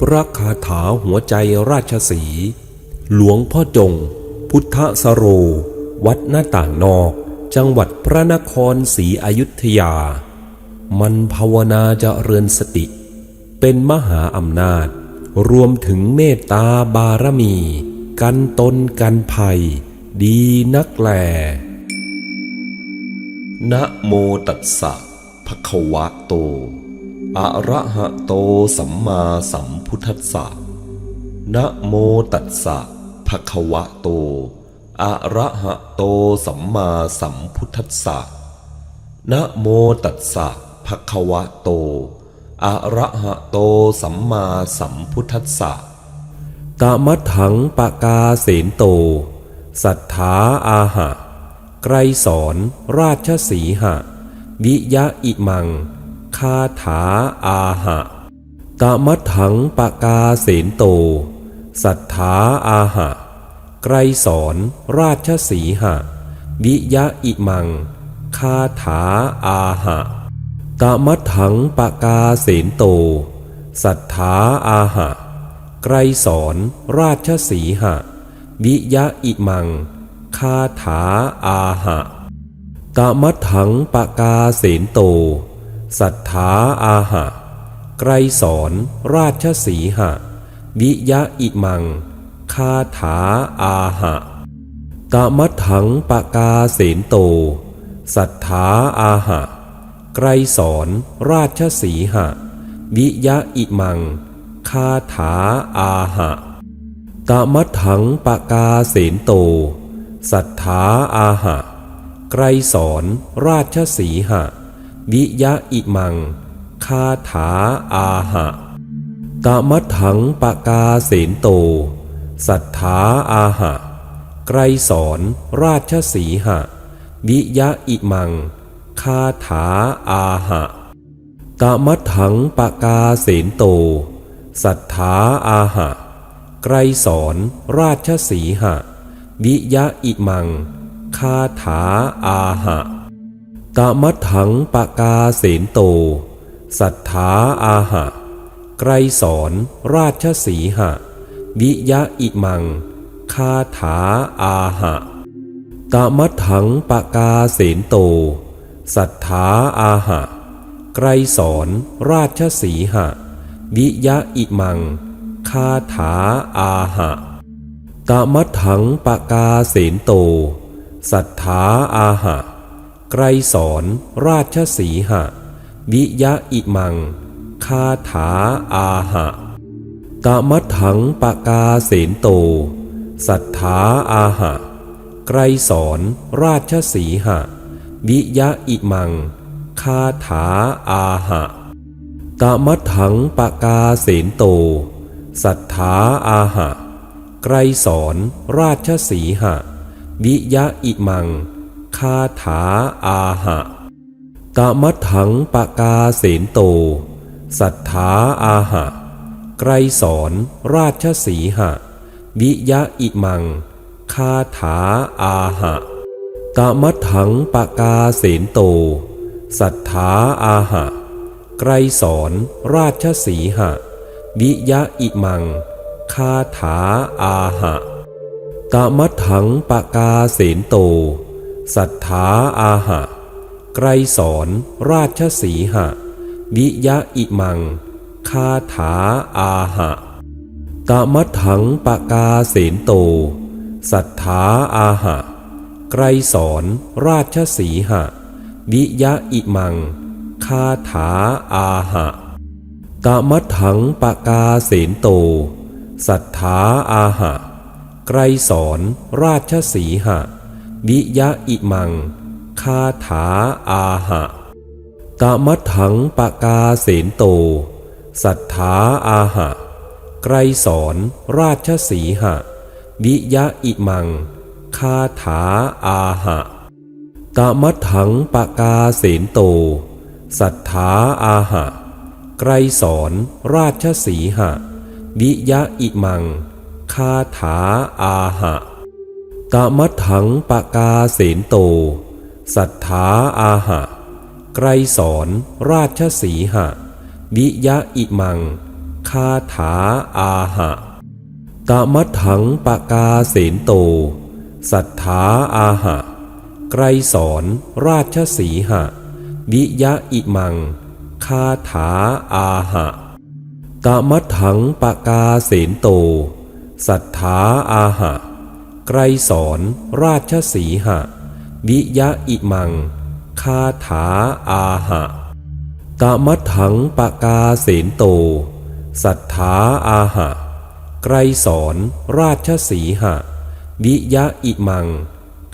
พระคาถาหัวใจราชสี หลวงพ่อจง พุทธสโร วัดหน้าต่างนอก จังหวัดพระนครศรีอยุธยา มันภาวนาเจะเรือนสติ เป็นมหาอำนาจ รวมถึงเมตตาบารมี กันตนกันภัย ดีนักแลนะโมตัสสะภะคะวะโต อะระหะโตสัมมาสัม พุทธัสสะนะโมตัสสะภะคะวะโต อะระหะโตสัมมาสัมพุทธัสสะนะโมตัสสะภะคะวะโต อะระหะโตสัมมาสัมพุทธัสสะตะมัถังปะกาเสนโต สัทธาอาหะ ไกรสอนราชสีหะ วิยะอิมัง คาถาอาหะ ตมัถังปะกาเสนโต สัทธาอาหะ ไกรสอนราชสีหะ วิยะอิมัง คาถาอาหะ ตมัถังปะกาเสนโต สัทธาอาหะ ไกรสอนราชสีหะ วิยะอิมัง คาถาอาหะ ตมัถังปะกาเสนโต สัทธาอาหะ ไกรสอนราชสีหะ วิยะอิมัง คาถาอาหะ ตะมัถังปะกาเสนโต สัทธาอาหะ ไกรสอนราชสีหะ วิยะอิมัง คาถาอาหะ ตะมัถังปะกาเสนโต สัทธาอาหะ ไกรสอนราชสีหะ วิยะอิมัง คาถาอาหะ ตะมัถังปะกาเสนโต สัทธาอาหะ ไกรสอนราชสีหะ วิยะอิมัง คาถาอาหะ ตะมัถังปะกาเสนโต สัทธาอาหะ ไกรสอนราชสีหะ วิยะอิมัง คาถาอาหะ ตะมัถังปะกาเสนโต สัทธาอาหะ ไกรสอนราชสีหะ วิยะอิมัง คาถาอาหะ ตะมัถังปะกาเสนโต สัทธาอาหะ ไกรสอนราชสีหะ วิยะอิมัง คาถาอาหะ ตะมัถังปะกาเสนโต สัทธาอาหะ ไกรสอนราชสีหะ วิยะอิมัง คาถาอาหะตะมัถังปะกาเสนโต สัทธาอาหะ ไกรสอนราชสีหะ วิยะอิมัง คาถาอาหะตะมัถังปะกาเสนโต สัทธาอาหะ ไกรสอนราชสีหะ วิยะอิมัง คาถาอาหะ ตะมัถังปะกาเสนโต สัทธาอาหะ ไกรสอนราชสีหะ วิยะอิมัง คาถาอาหะตะมัถังปะกาเสนโต สัทธาอาหะ ไกรสอนราชสีหะ วิยะอิมัง คาถาอาหะตะมัถังปะกาเสนโต สัทธาอาหะ ไกรสอนราชสีหะ วิยะอิมัง คาถาอาหะ ตะมัถังปะกาเสนโต สัทธาอาหะ ไกรสอนราชสีหะ วิยะอิมัง คาถาอาหะ ตะมัถังปะกาเสนโต สัทธาอาหะ ไกรสอนราชสีหะ วิยะอิมังาถาอาหะ ตะมัถังปะกาเสนโต สัทธาอาหะ ไกรสอนราชสีหะ วิยะอิมัง คาถาอาหะ ตะมัถังปะกาเสนโต สัทธาอาหะ ไกรสอนราชสีหะ วิยะอิมัง คาถาอาหะตะมัถังปะกาเสนโต สัทธาอาหะ ไกรสอนราชสีหะ วิยะอิมัง คาถาอาหะกะมัถังปะกาเสนโต สัทธาอาหะ ไกรสอนราชสีหะ วิยะอิมัง คาถาอาหะกะมัถังปะกาเสนโต สัทธาอาหะ ไกรสอนราชสีหะ วิยะอิมัง คาถาอาหะกะมัถังปะกาเสนโต สัทธาอาหะ ไกรสอนราชสีหะ วิยะอิมัง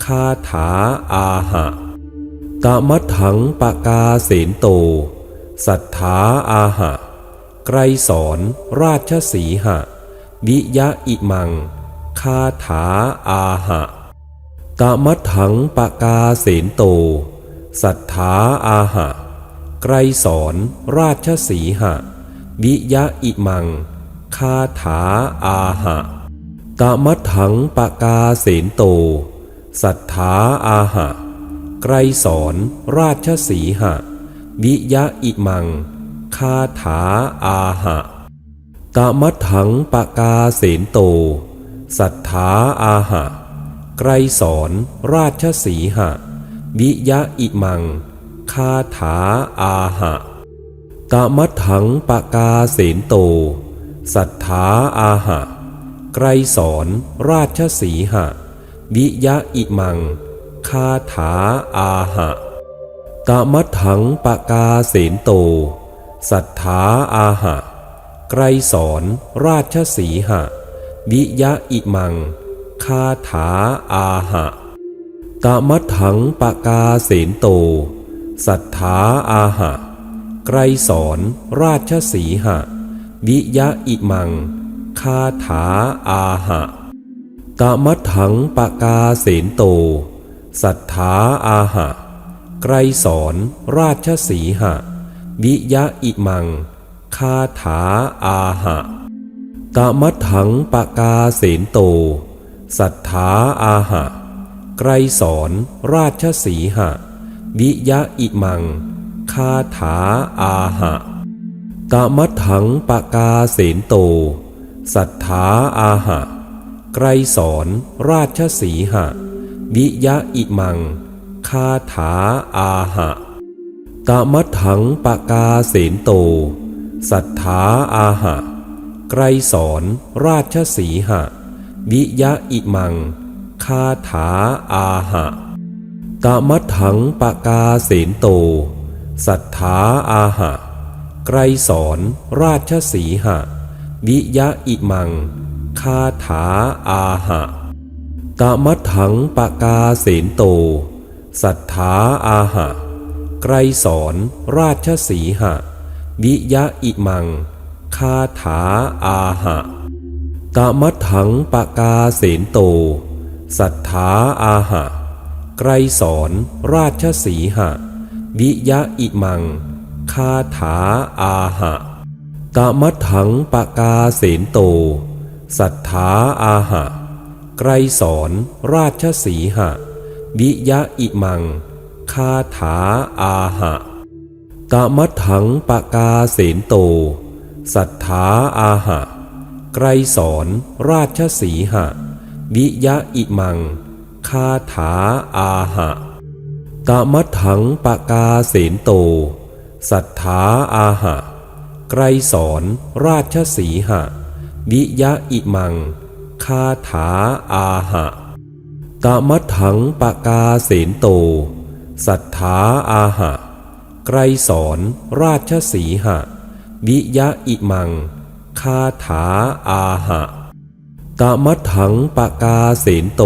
คาถาอาหะกะมัถังปะกาเสนโต สัทธาอาหะ ไกรสอนราชสีหะ วิยะอิมัง คาถาอาหะ กะมัถังปะกาเสนโต สัทธาอาหะ ไกรสอนราชสีหะ วิยะอิมัง คาถาอาหะกะมัถังปะกาเสนโต สัทธาอาหะ ไกรสอนราชสีหะ วิยะอิมัง คาถาอาหะกะมัถังปะกาเสนโต สัทธาอาหะ ไกรสอนราชสีหะ วิยะอิมัง คาถาอาหะกะมัถังปะกาเสนโต สัทธาอาหะ ไกรสอนราชสีหะ วิยะอิมัง คาถาอาหะกะมัถังปะกาเสนโต สัทธาอาหะ ไกรสอนราชสีหะ วิยะอิมัง คาถาอาหะกะมัถังปะกาเสนโต สัทธาอาหะ ไกรสอนราชสีหะ วิยะอิมัง คาถาอาหะกะมัถังปะกาเสนโต สัทธาอาหะ ไกรสอนราชสีหะ วิยะอิมัง คาถาอาหะกะมัถังปะกาเสนโต สัทธาอาหะ ไกรสอนราชสีหะ วิยะอิมัง คาถาอาหะกะมัถังปะกาเสนโต สัทธาอาหะ ไกรสอนราชสีหะ วิยะอิมัง คาถาอาหะกะมัถังปะกาเสนโต สัทธาอาหะ ไกรสอนราชสีหะ วิยะอิมัง คาถาอาหะกะมัถังปะกาเสนโต สัทธาอาหะ ไกรสอนราชสีหะ วิยะอิมัง คาถาอาหะกะมัถังปะกาเสนโต สัทธาอาหะ ไกรสอนราชสีหะ วิยะอิมัง คาถาอาหะ กะมัถังปะกาเสนโต สัทธาอาหะ ไกรสอนราชสีหะ วิยะอิมัง คาถาอาหะกะมัถังปะกาเสนโต สัทธาอาหะ ไกรสอนราชสีหะ วิยะอิมัง คาถาอาหะกะมัถังปะกาเสนโต สัทธาอาหะ ไกรสอนราชสีหะ วิยะอิมัง คาถาอาหะกะมัถังปะกาเสนโต สัทธาอาหะ ไกรสอนราชสีหะ วิยะอิมัง คาถาอาหะกะมัถังปะกาเสนโต สัทธาอาหะ ไกรสอนราชสีหะ วิยะอิมัง คาถาอาหะกะมัถังปะกาเสนโต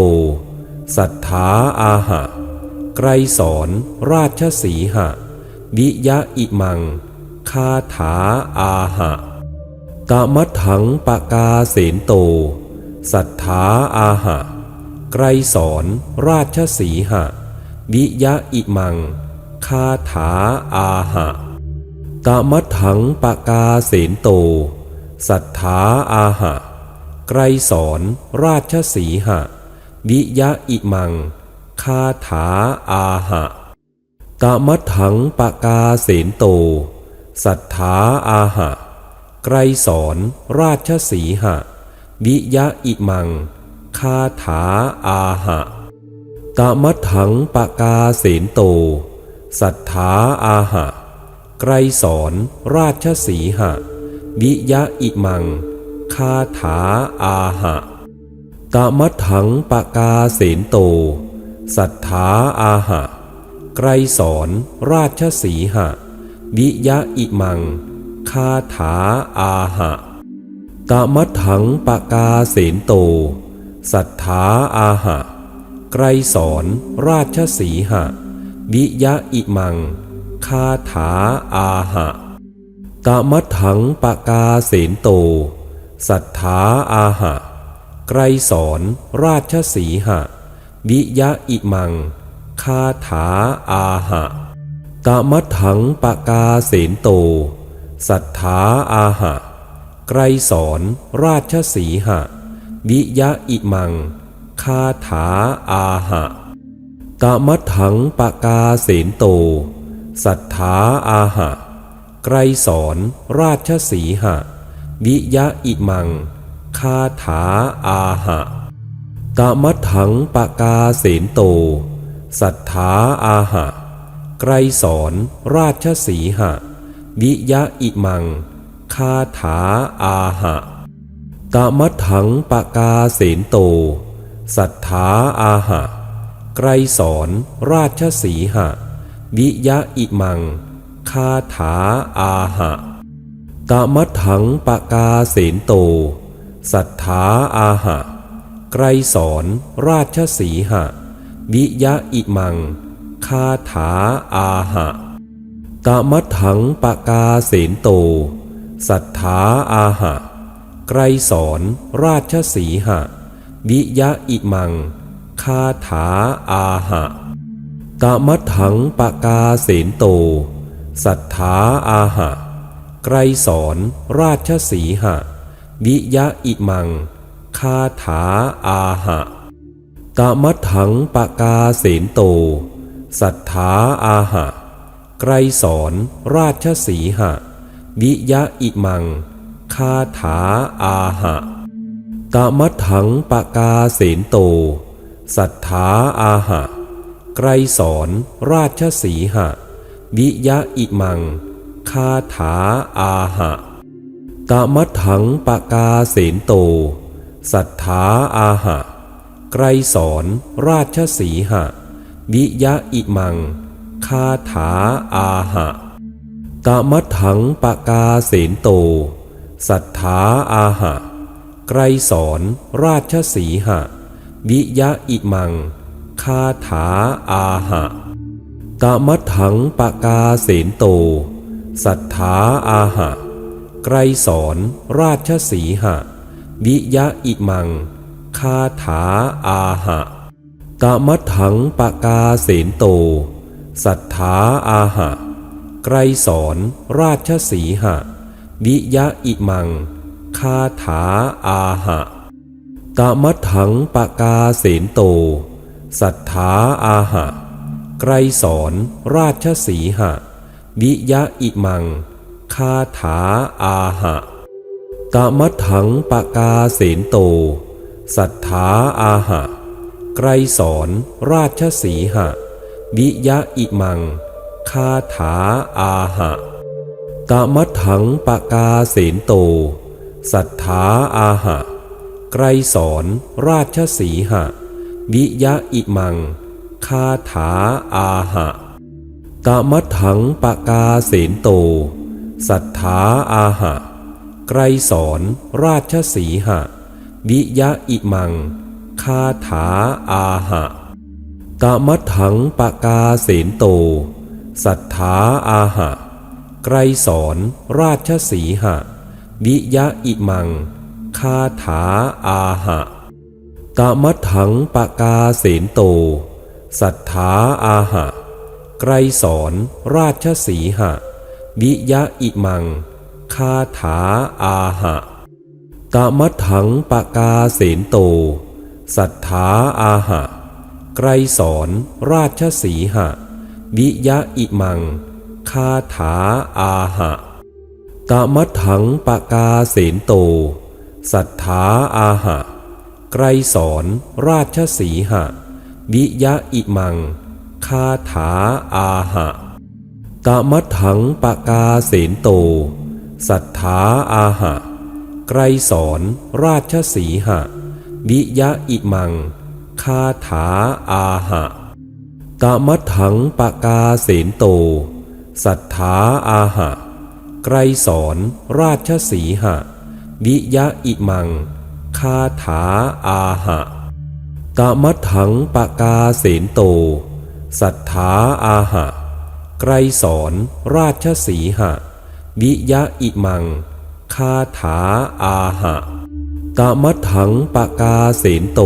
สัทธาอาหะ ไกรสอนราชสีหะ วิยะอิมัง คาถาอาหะกะมัถังปะกาเสนโต สัทธาอาหะ ไกรสอนราชสีหะ วิยะอิมัง คาถาอาหะกะมัถังปะกาเสนโต สัทธาอาหะไกรสอนราชสีหะวิยะอิมังคาถาอาหะกะมัถังปะกาเสนโตสัทธาอาหะไไกรสอนราชสีหะ วิยะอิมัง คาถาอาหะ ตะมัถังปะกาเสนโต สัทธาอาหะ ไกรสอนราชสีหะ วิยะอิมัง คาถาอาหะ ตะมัถังปะกาเสนโต สัทธาอาหะ ไกรสอนราชสีหะ วิยะอิมัง คาถาอาหะ ตะมัถังปะกาเสนโต สัทธาอาหะ ไกรสอนราชสีหะ วิยะอิมัง คาถาอาหะ ตะมัถังปะกาเสนโต สัทธาอาหะ ไกรสอนราชสีหะ วิยะอิมัง คาถาอาหะตะมัถังปะกาเสนโต สัทธาอาหะ ไกรสอนราชสีหะ วิยะอิมัง คาถาอาหะตะมัถังปะกาเสนโต สัทธาอาหะ ไกรสอนราชสีหะ วิยะอิมัง คาถาอาหะ ตะมัถังปะกาเสนโต สัทธาอาหะ ไกรสอนราชสีหะ วิยะอิมัง คาถาอาหะ ตะมัถังปะกาเสนโต สัทธาอาหะ ไกรสอนราชสีหะ วิยะอิมัง คาถาอาหะ ตะมัถังปะกาเสนโต สัทธาอาหะ ไกรสอนราชสีหะ วิยะอิมัง คาถาอาหะ ตะมัถังปะกาเสนโต สัทธาอาหะ ไกรสอนราชสีหะ วิยะอิมัง คาถาอาหะตะมัถังปะกาเสนโต สัทธาอาหะ ไกรสอนราชสีหะ วิยะอิมัง คาถาอาหะ ตะมัถังปะกาเสนโต สัทธาอาหะ ไกรสอนราชสีหะ วิยะอิมัง คาถาอาหะ ตะมัถังปะกาเสนโต สัทธาอาหะ ไกรสอนราชสีหะ วิยะอิมัง คาถาอาหะ ตะมัถังปะกาเสนโต สัทธาอาหะ ไกรสอนราชสีหะ วิยะอิมัง คาถาอาหะ ตะมัถังปะกาเสนโต สัทธาอาหะ ไกรสอนราชสีหะ วิยะอิมัง คาถาอาหะ ตมัถังปะกาเสนโต สัทธาอาหะ ไกรสอนราชสีหะ วิยะอิมัง คาถาอาหะ ตมัถังปะกาเสนโต สัทธาอาหะ ไกรสอนราชสีหะ วิยะอิมัง คาถาอาหะ ตมัถังปะกาเสนโต สัทธาอาหะ ไกรสอนราชสีหะ วิยะอิมัง คาถาอาหะ ตะมัถังปะกาเสนโต สัทธาอาหะ ไกรสอนราชสีหะ วิยะอิมัง คาถาอาหะ ตะมัถังปะกาเสนโต สัทธาอาหะ ไกรสอนราชสีหะ วิยะอิมัง คาถาอาหะ ตะมัถังปะกาเสนโต สัทธาอาหะ ไกรสอนราชสีหะ วิยะอิมัง คาถาอาหะ ตะมัถังปะกาเสนโต สัทธาอาหะ ไกรสอนราชสีหะ วิยะอิมัง คาถาอาหะ ตะมัถังปะกาเสนโต สัทธาอาหะ ไกรสอนราชสีหะ วิยะอิมัง คาถาอาหะ ตะมัถังปะกาเสนโต สัทธาอาหะ ไกรสอนราชสีหะ วิยะอิมัง คาถาอาหะตตมัถังปะกาเสนโต สัทธาอาหะ ไกรสอนราชสีหะ วิยะอิมัง คาถาอาหะตมัทถังปะกาเสนโต สัทธาอาหะ ไกรสอนราชสีหะ วิยะอิมัง คาถาอาหะตมัทถังปะกาเสนโต สัทธาอาหะ ไกรสอนราชสีหะ วิยะอิมัง คาถาอาหะ ตมัทถังปกาเสนโต สัทธาอาหะ ไกรสอนราชสีหะ วิยะอิมัง คาถาอาหะตมัทถังปกาเสนโต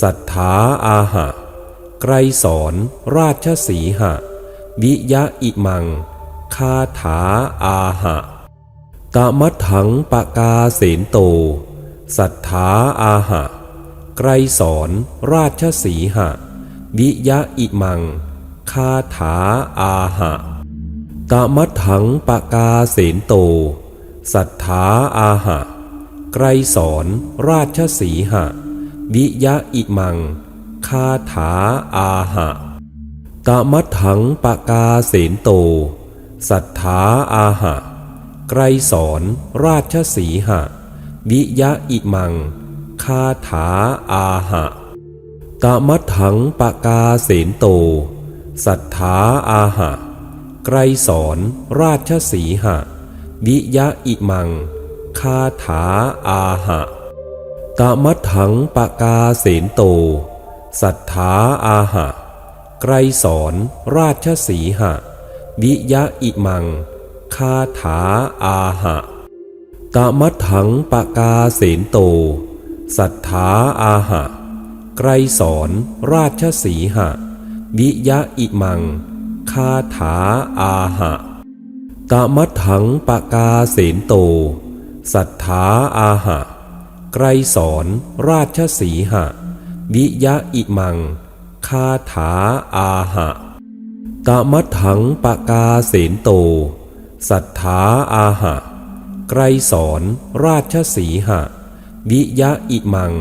สัทธาอาหะ ไกรสอนราชสีหะ วิยะอิมัง คาถาอาหะตมัทถังปกาเสนโต สัทธาอาหะ ไกรสอนราชสีหะ วิยะอิมัง คาถาอาหะตมัทถังปะกาเสนโต สัทธาอาหะ ไกรสอนราชสีหะ วิยะอิมัง คาถาอาหะตมัทถังปะกาเสนโต สัทธาอาหะ ไกรสอนราชสีหะ วิยะอิมัง คาถาอาหะตมัทถังปกาเสนโต สัทธาอาหะ ไกรสอนราชสีหะ วิยะอิมัง คาถาอาหะตมัทถังปกาเสนโต สัทธาอาหะ ไกรสอนราชสีหะ วิยะอิมัง คาถาอาหะตมัทถังปกาเสนโต สัทธาอาหะ ไกรสอนราชสีหะ วิยะอิมัง คาถาอาหะตมัทถังปกาเสนโต สัทธาอาหะ ไกรสอนราชสีหะ วิยะอิมัง คาถาอาหะตมัทถังปกาเสนโต สัทธาอาหะ ไกรสอนราชสีหะ วิยะอิมัง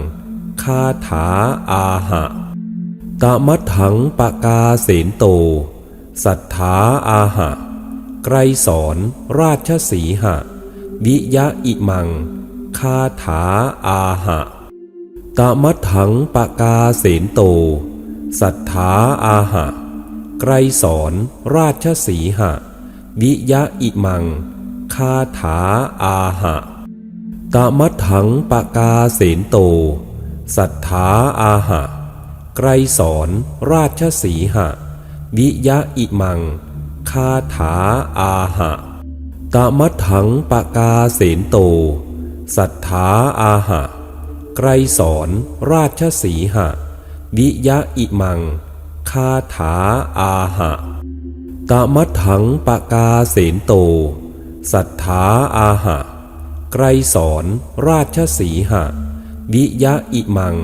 คาถาอาหะตมัทถังปกาเสนโต สัทธาอาหะ ไกรสอนราชสีหะ วิยะอิมัง คาถาอาหะตมัทถังปกาเสนโต สัทธาอาหะ ไกรสอนราชสีหะ วิยะอิมัง คาถาอาหะ ตมัทถังปกาเสนโต สัทธาอาหะ ไกรสอนราชสีหะ วิยะอิมัง คาถาอาหะ ตมัทถังปกาเสนโต สัทธาอาหะ ไกรสอนราชสีหะ วิยะอิมัง คาถาอาหะ ตมัทถังปกาเสนโต สัทธาอาหะ ไกรสอนราชสีหะ วิยะอิมัง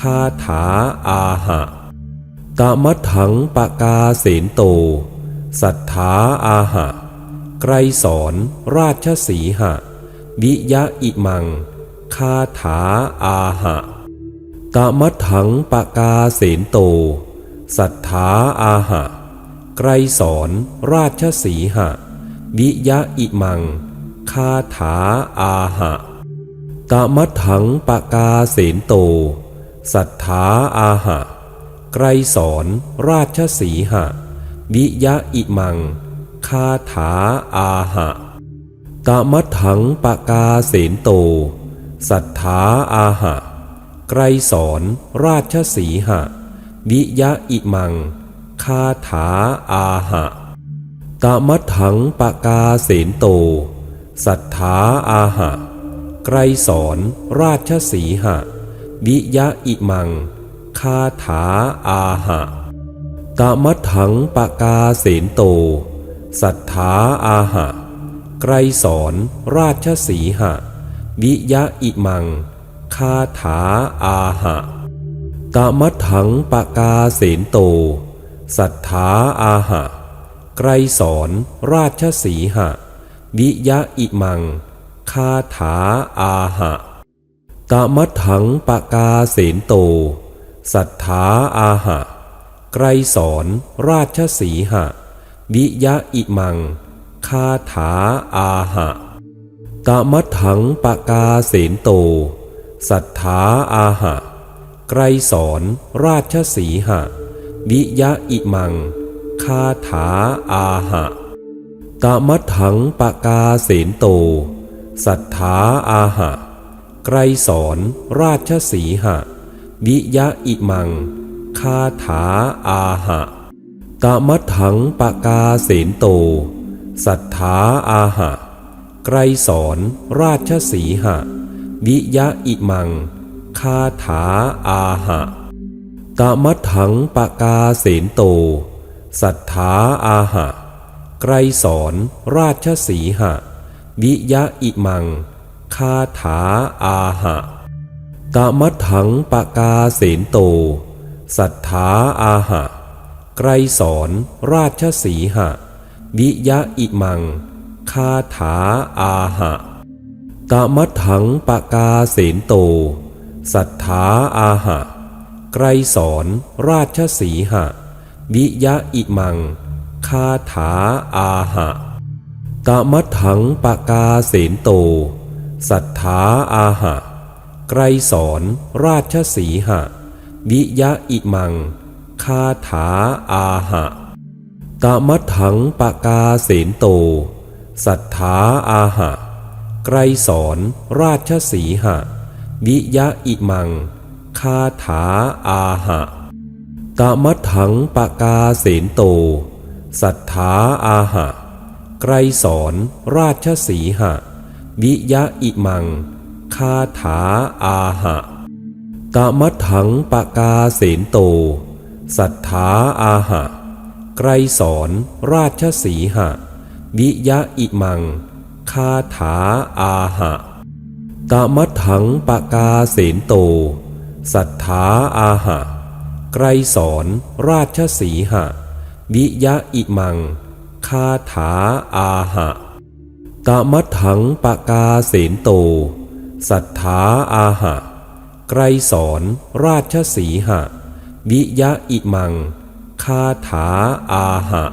คาถาอาหะตมัถังปกาเสนโต สัทธาอาหะ ไกรสอนราชสีหะ วิยะอิมัง คาถาอาหะตมัถังปกาเสนโต สัทธาอาหะ ไกรสอนราชสีหะ วิยะอิมัง คาถาอาหะตมัทถังปกาเสนโต สัทธาอาหะ ไกรสอนราชสีหะ วิยะอิมัง คาถาอาหะตมัทถังปกาเสนโต สัทธาอาหะ ไกรสอนราชสีหะ วิยะอิมัง คาถาอาหะตมัทถังปกาเสนโต สัทธาอาหะ ไกรสอนราชสีหะ วิยะอิมัง คาถาอาหะตมัทถังปกาเสนโต สัทธาอาหะ ไกรสอนราชสีหะ วิยะอิมัง คาถาอาหะตมัทถังปกาเสนโต สัทธาอาหะ ไกรสอนราชสีหะ วิยะอิมัง คาถาอาหะตมัทถังปกาเสนโต สัทธาอาหะ ไกรสอนราชสีหะ วิยะอิมัง คาถาอาหะตมัทถังปกาเสนโต สัทธาอาหะ ไกรสอนราชสีหะ วิยะอิมัง คาถาอาหะ ตมัทถังปกาเสนโต สัทธาอาหะ ไกรสอนราชสีหะ วิยะอิมัง คาถาอาหะ ตมัทถังปกาเสนโต สัทธาอาหะ ไกรสอนราชสีหะ วิยะอิมัง คาถาอาหะ ตมัทถังปกาเสนโต สัทธาอาหะ ไกรสอนราชสีหะ วิยะอิมัง คาถาอาหะตมัทถังปกาเสนโต สัทธาอาหะ ไกรสอนราชสีหะ วิยะอิมัง คาถาอาหะตมัทถังปกาเสนโต สัทธาอาหะ ไกรสอนราชสีหะ วิยะอิมัง คาถาอาหะตมัถังปกาเสนโต สัทธาอาหะ ไกรสอนราชสีหะ วิยะอิมัง คาถาอาหะตมัถังปกาเสนโต สัทธาอาหะ ไกรสอนราชสีหะ วิยะอิมัง คาถาอาหะตมัถังปกาเสนโต สัทธาอาหะ ไกรสอนราชสีหะ วิยะอิมัง คาถาอาหะตมัทถังปกาเสนโต สัทธาอาหะ ไกรสอนราชสีหะ วิยะอิมัง คาถาอาหะตมัทถังปกาเสนโต สัทธาอาหะ ไกรสอนราชสีหะ วิยะอิมัง คาถาอาหะตมัทถังปะกาเสนโต สัทธาอาหะ ไกรสอนราชสีหะ วิยะอิมัง คาถาอาหะ